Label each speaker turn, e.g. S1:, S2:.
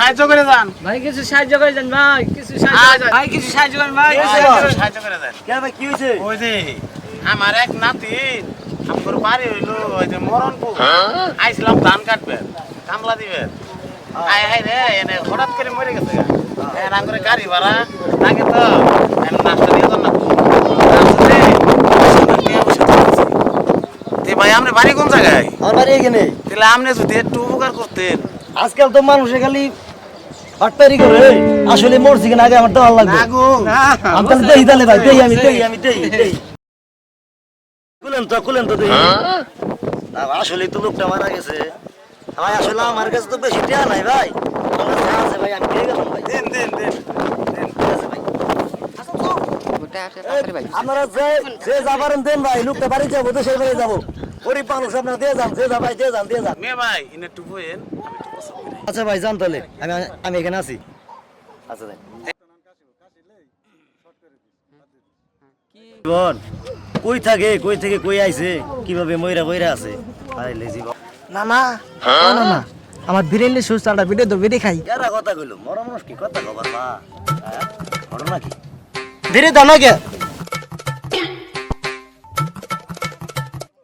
S1: সাহায্য করে যান।
S2: ভাই কিছু সাহায্য করে দেন ভাই কিছু। সাহায্য ভাই কিছু সাহায্য করেন ভাই।
S1: সাহায্য করে
S3: কে ভাই কি হয়েছে?
S1: ওই যে আমার এক নাতি আমার বাড়ি হইল ওই যে মরণপুর আইছিলাম ধান কাটবে কামলা দিবে আয় হাই রে এনে হঠাৎ করে মরে গেছে। এনা করে গাড়ি ভাড়া লাগে তো নাস্তা দিয়ে তো। না ভাই আপনি বাড়ি কোন জায়গায়?
S3: আমার বাড়ি এখানে।
S1: তাহলে আপনি যদি একটু উপকার করতেন।
S3: আজকাল তো মানুষে খালি বাটপারি করে আসলে মরছি কিনা আগে আমার তো লাগবে। আমি তাহলে দেই তাহলে ভাই দেই আমি দেই আমি দেই দেই। খুলেন তো খুলেন তো দেই। আসলে তো লোকটা মারা গেছে। ভাই আসলে আমার কাছে তো বেশি টাকা নাই ভাই। আছে ভাই আমি দিয়ে গেলাম ভাই।
S1: দেন দেন দেন
S3: ঠিক আছে ভাই। এই, আপনারা যে যে যাবারেন দেন ভাই লোকটা বাড়ি যাব তো সেই বাড়ি যাব। গরিব মানুষ আপনারা দিয়ে যান দিয়ে যান ভাই দিয়ে যান দিয়ে যান
S1: মে ভাই ইনে করি।
S3: আচ্ছা ভাই যান তাহলে। আমি আমি এখানে আছি। আচ্ছা জীবন কই থাকে কই থেকে কই আইছে কীভাবে ময়রা বইরা আছে? আইলে জীবন।
S2: না না না না আমার বিরিয়ানি সুস্থাটা ভিডিও তো বেরিয়ে খাই।
S3: এরা কথা কইলো? মরা মানুষ কি কথা কবার মা হ্যাঁ? ঘটনা কি ধীরে দাও না কে